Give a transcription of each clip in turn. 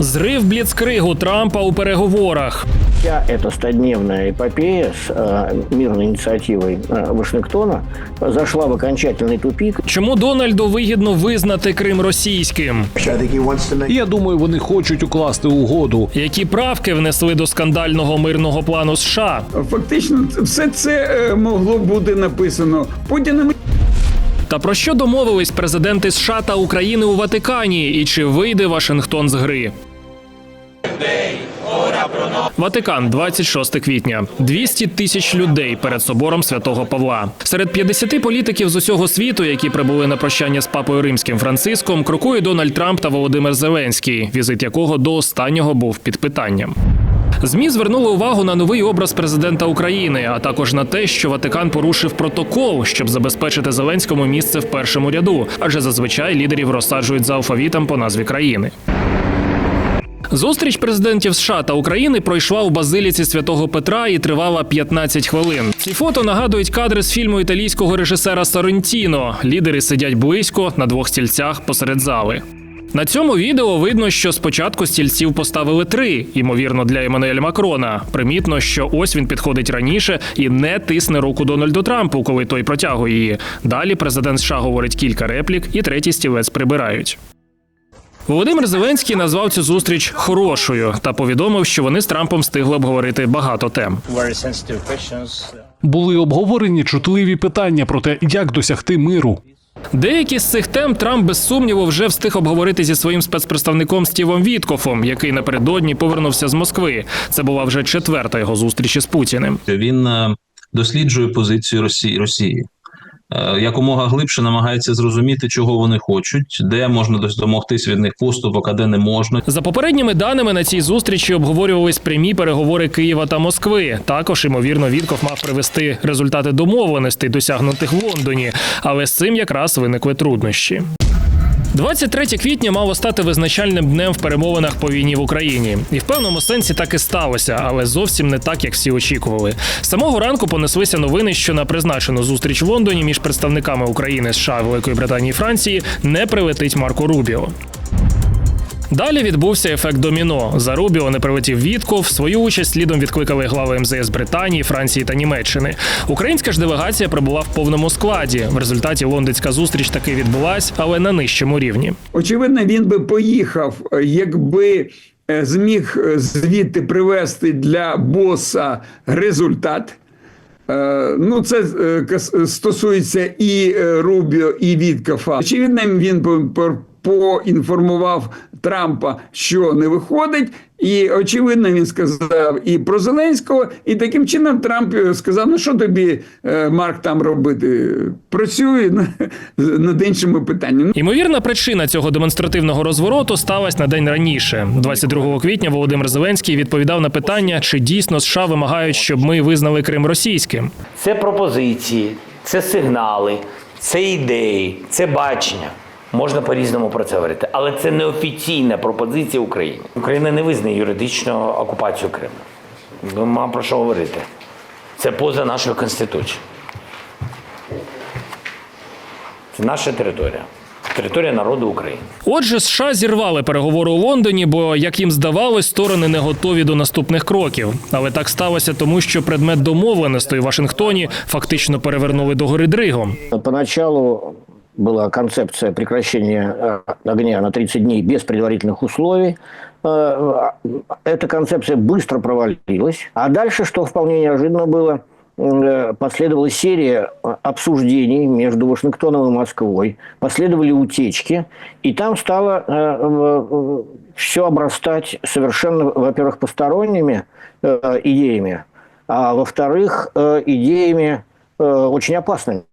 Зрив бліцкригу Трампа у переговорах. Вся эта стодневная эпопея с э, мирной инициативой э, Вашингтона зашла в окончательный тупик. Чому Дональду вигідно визнати Крим російським? Я думаю, вони хочуть укласти угоду. Які правки внесли до скандального мирного плану США? Фактично, все це е, могло бути написано Путіним. Та про що домовились президенти США та України у Ватикані? І чи вийде Вашингтон з гри? Ватикан, 26 квітня. 200 тисяч людей перед собором святого Павла. Серед 50 політиків з усього світу, які прибули на прощання з папою римським Франциском, крокує Дональд Трамп та Володимир Зеленський, візит якого до останнього був під питанням. ЗМІ звернули увагу на новий образ президента України, а також на те, що Ватикан порушив протокол, щоб забезпечити Зеленському місце в першому ряду, адже зазвичай лідерів розсаджують за алфавітом по назві країни. Зустріч президентів США та України пройшла у базиліці святого Петра і тривала 15 хвилин. Ці фото нагадують кадри з фільму італійського режисера Соррентіно. Лідери сидять близько на двох стільцях посеред зали. На цьому відео видно, що спочатку стільців поставили три, ймовірно, для Еммануеля Макрона. Примітно, що ось він підходить раніше і не тисне руку Дональду Трампу, коли той протягує її. Далі президент США говорить кілька реплік, і третій стілець прибирають. Володимир Зеленський назвав цю зустріч хорошою та повідомив, що вони з Трампом встигли обговорити багато тем. Були обговорені чутливі питання про те, як досягти миру. Деякі з цих тем Трамп без сумніву вже встиг обговорити зі своїм спецпредставником Стівом Віткофом, який напередодні повернувся з Москви. Це була вже четверта його зустріч із Путіним. Він е, досліджує позицію Росії Росії. Е, Якомога глибше намагається зрозуміти, чого вони хочуть, де можна домогтись від них поступок, а де не можна. За попередніми даними на цій зустрічі обговорювались прямі переговори Києва та Москви. Також, ймовірно, Вітков мав привести результати домовленостей, досягнутих в Лондоні, але з цим якраз виникли труднощі. 23 квітня мало стати визначальним днем в перемовинах по війні в Україні, і в певному сенсі так і сталося, але зовсім не так, як всі очікували. З самого ранку понеслися новини, що на призначену зустріч в Лондоні між представниками України, США, Великої Британії і Франції не прилетить Марко Рубіо. Далі відбувся ефект доміно. За Рубіо не прилетів Вітков. Свою участь слідом відкликали глави МЗС Британії, Франції та Німеччини. Українська ж делегація прибула в повному складі. В результаті лондонська зустріч таки відбулась, але на нижчому рівні. Очевидно, він би поїхав, якби е, зміг е, звідти привезти для боса результат. Е, Ну, це стосується і Рубіо, і Віткафа. Очевидно, він по- по- поінформував Трампа, що не виходить, і очевидно, він сказав і про Зеленського, і таким чином Трамп е, сказав: ну що тобі, е, Марк, там робити? Працює на- над іншими питаннями. Ймовірна причина цього демонстративного розвороту сталася на день раніше. 22 квітня Володимир Зеленський відповідав на питання, чи дійсно США вимагають, щоб ми визнали Крим російським. Це пропозиції, це сигнали, це ідеї, це бачення. Можна по-різному про це говорити, але це не офіційна пропозиція України. Україна не визнає юридично окупацію Криму. Нема про що говорити. Це поза нашою конституцією. Це наша територія. Територія народу України. Отже, США зірвали переговори у Лондоні, бо, як їм здавалось, сторони не готові до наступних кроків. Але так сталося тому, що предмет домовленостей у Вашингтоні фактично перевернули до гори дригом. Поначалу была концепция прекращения э, огня на 30 дней без предварительных условий. Э, Эта концепция быстро провалилась. А дальше, что вполне неожиданно было, э, последовала серия э, обсуждений между Вашингтоном и Москвой, последовали утечки, и там стало все обрастать совершенно, во-первых, посторонними э, идеями, а во-вторых, э, идеями э, очень опасными,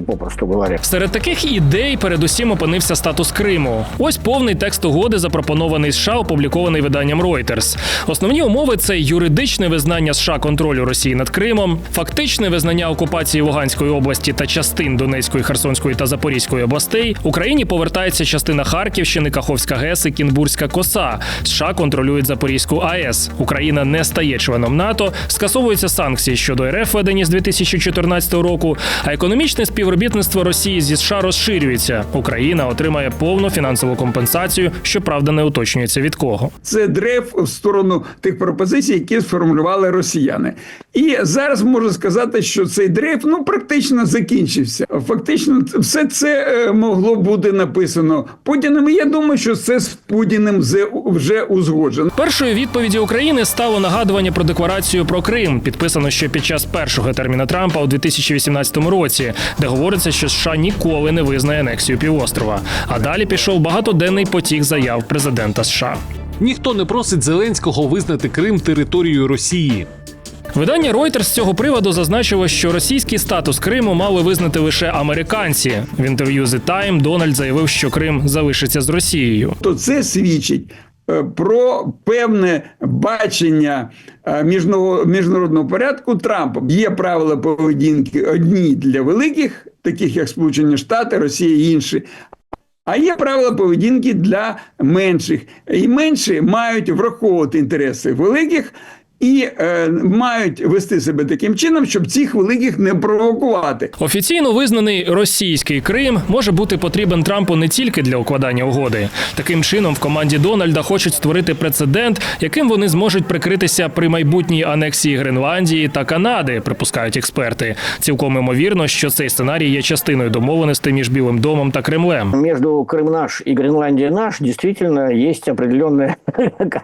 попросту говоря. Серед таких ідей передусім опинився статус Криму. Ось повний текст угоди, запропонований США, опублікований виданням Reuters. Основні умови це юридичне визнання США контролю Росії над Кримом, фактичне визнання окупації Луганської області та частин Донецької, Херсонської та Запорізької областей. Україні повертається частина Харківщини, Каховська ГЕС і Кінбурзька коса. США контролюють Запорізьку АЕС. Україна не стає членом НАТО. Скасовуються санкції щодо РФ, введені з 2014 року. А економічне співпраця співробітництво Росії зі США розширюється. Україна отримає повну фінансову компенсацію, щоправда, не уточнюється від кого. Це дрейф в сторону тих пропозицій, які сформулювали росіяни. І зараз можу сказати, що цей дрейф ну практично закінчився. Фактично, все це е, могло бути написано Путіним. І я думаю, що це з Путіним вже- вже узгоджено. Першою відповіді України стало нагадування про декларацію про Крим, підписано ще під час першого терміну Трампа у 2018 році, де говориться, що США ніколи не визнає анексію півострова. А далі пішов багатоденний потік заяв президента США. Ніхто не просить Зеленського визнати Крим територією Росії. Видання Reuters з цього приводу зазначило, що російський статус Криму мали визнати лише американці. В інтерв'ю The Time Дональд заявив, що Крим залишиться з Росією. то це свідчить про певне бачення е, міжнародного порядку Трампа. Є правила поведінки одні для великих, таких як Сполучені Штати, Росія і інші. А є правила поведінки для менших. І менші мають враховувати інтереси великих і е, мають вести себе таким чином, щоб цих великих не провокувати. Офіційно визнаний російський Крим може бути потрібен Трампу не тільки для укладання угоди. Таким чином, в команді Дональда хочуть створити прецедент, яким вони зможуть прикритися при майбутній анексії Гренландії та Канади, припускають експерти. Цілком імовірно, що цей сценарій є частиною домовленостей між Білим домом та Кремлем. Между Крым наш и Гренландия наш действительно есть определенная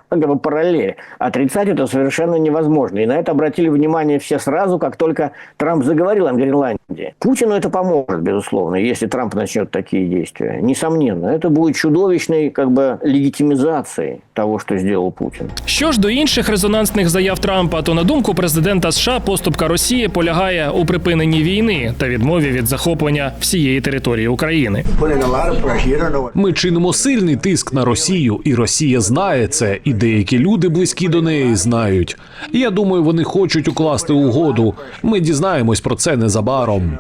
как бы параллель. Отрицать это совершенно невозможно. И на это обратили внимание все сразу, как только Трамп заговорил о Гренландии. Путину это поможет, безусловно, если Трамп начнет такие действия. Несомненно, это будет чудовищной как бы легитимизацией того, что сделал Путин. Що ж до інших резонансних заяв Трампа, то на думку президента США поступка Росії полягає у припиненні війни та відмові від захоплення всієї території України. putting a lot of pressure. You don't know what Ми чинимо сильний тиск на Росію, і Росія знає це, і деякі люди близькі до неї знають. Я думаю, вони хочуть укласти угоду. Ми дізнаємось про це незабаром.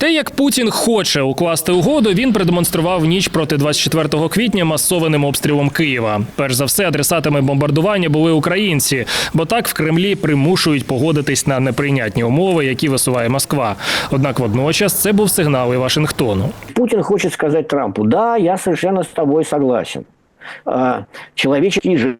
Те, як Путін хоче укласти угоду, він продемонстрував ніч проти 24 квітня масованим обстрілом Києва. Перш за все, адресатами бомбардування були українці, бо так в Кремлі примушують погодитись на неприйнятні умови, які висуває Москва. Однак водночас це був сигнал і Вашингтону. Путин хочет сказать Трампу, да, я совершенно с тобой согласен. Человеческие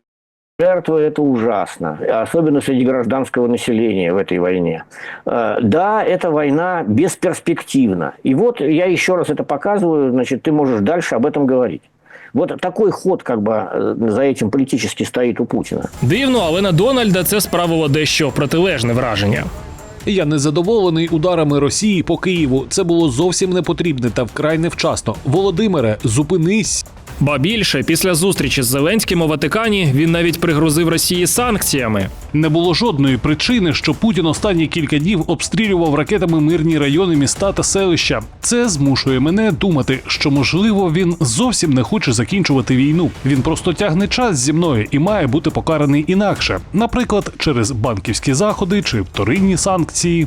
жертвы – это ужасно, особенно среди гражданского населения в этой войне. А, Да, эта война бесперспективна. И вот я еще раз это показываю, значит, ты можешь дальше об этом говорить. Вот такой ход как бы э, за этим политически стоит у Путина. Дивно, але на Дональда це справило дещо протилежне враження. Я незадоволений ударами Росії по Києву. Це було зовсім не потрібне та вкрай невчасно. Володимире, зупинись. Ба більше, після зустрічі з Зеленським у Ватикані він навіть пригрозив Росії санкціями. Не було жодної причини, що Путін останні кілька днів обстрілював ракетами мирні райони, міста та селища. Це змушує мене думати, що можливо він зовсім не хоче закінчувати війну. Він просто тягне час зі мною і має бути покараний інакше, наприклад, через банківські заходи чи вторинні санкції.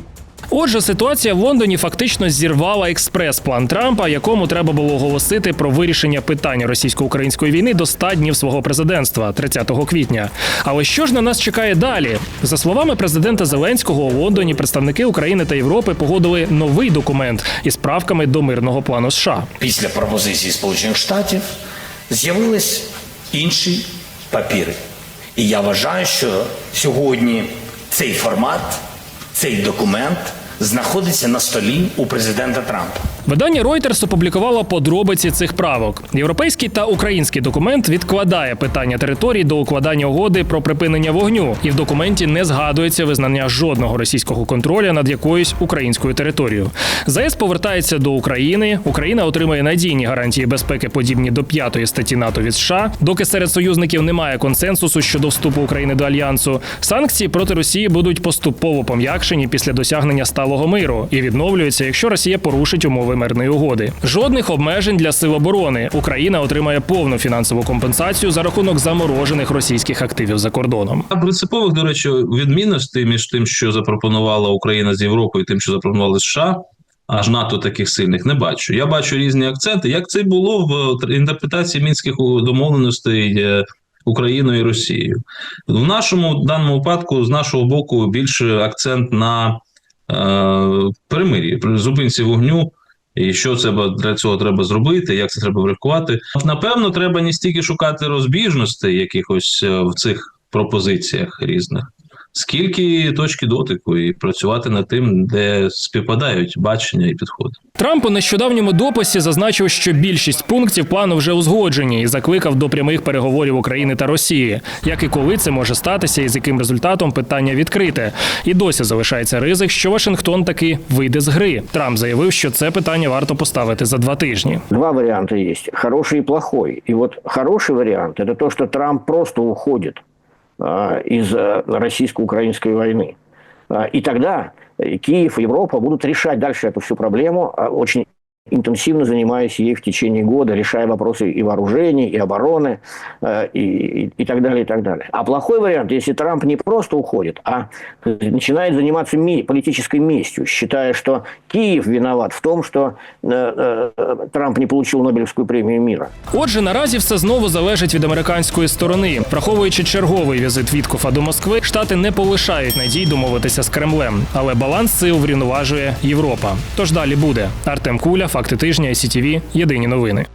Отже, ситуація в Лондоні фактично зірвала експрес-план Трампа, якому треба було оголосити про вирішення питання російсько-української війни до 100 днів свого президентства 30 квітня. Але що ж на нас чекає далі? За словами президента Зеленського, у Лондоні представники України та Європи погодили новий документ із правками до мирного плану США. Після пропозиції Сполучених Штатів з'явились інші папіри. І я вважаю, що сьогодні цей формат, цей документ знаходиться на столі у президента Трампа. Видання Reuters опублікувало подробиці цих правок. Європейський та український документ відкладає питання територій до укладання угоди про припинення вогню, і в документі не згадується визнання жодного російського контроля над якоюсь українською територією. ЗАЕС повертається до України. Україна отримає надійні гарантії безпеки, подібні до п'ятої статті НАТО від США. Доки серед союзників немає консенсусу щодо вступу України до альянсу, санкції проти Росії будуть поступово пом'якшені після досягнення сталого миру і відновлюються, якщо Росія порушить умови мирної угоди. Жодних обмежень для сил оборони. Україна отримає повну фінансову компенсацію за рахунок заморожених російських активів за кордоном. А принципових, до речі, відмінностей між тим, що запропонувала Україна з Європою, і тим, що запропонували США. Аж НАТО таких сильних не бачу. Я бачу різні акценти. Як це було в інтерпретації мінських домовленостей е, Україною і Росією? В нашому даному випадку, з нашого боку, більше акцент на перемир'ї, при зупинці вогню. І що це для цього треба зробити, як це треба врахувати? Напевно, треба не стільки шукати розбіжностей якихось е, в цих пропозиціях різних, скільки точки дотику, і працювати над тим, де співпадають бачення і підходи. Трамп у нещодавньому дописі зазначив, що більшість пунктів плану вже узгоджені і закликав до прямих переговорів України та Росії. Як і коли це може статися, і з яким результатом питання відкрите. І досі залишається ризик, що Вашингтон таки вийде з гри. Трамп заявив, що це питання варто поставити за два тижні. Два варианта есть, хороший и плохой. И вот хороший вариант – это то, что Трамп просто уходит а, из а, российско-украинской войны. А, И тогда э, Киев и Европа будут решать дальше эту всю проблему, а, очень интенсивно занимаясь ей в течение года, решая вопросы и вооружений, и обороны, э, и, и, и так далее, и так далее. А плохой вариант, если Трамп не просто уходит, а начинает заниматься ме- политической местью, считая, что Киев виноват в том, что э, э, Трамп не получил Нобелевскую премию мира. Отже, наразі все знову залежить від американської сторони. Враховуючи черговий візит Віткофа до Москви, штати не полишають надій домовитися з Кремлем, але баланс сил врівноважує Європа. Тож далі буде Артем Куля, факти тижня, СІТІВІ, єдині новини.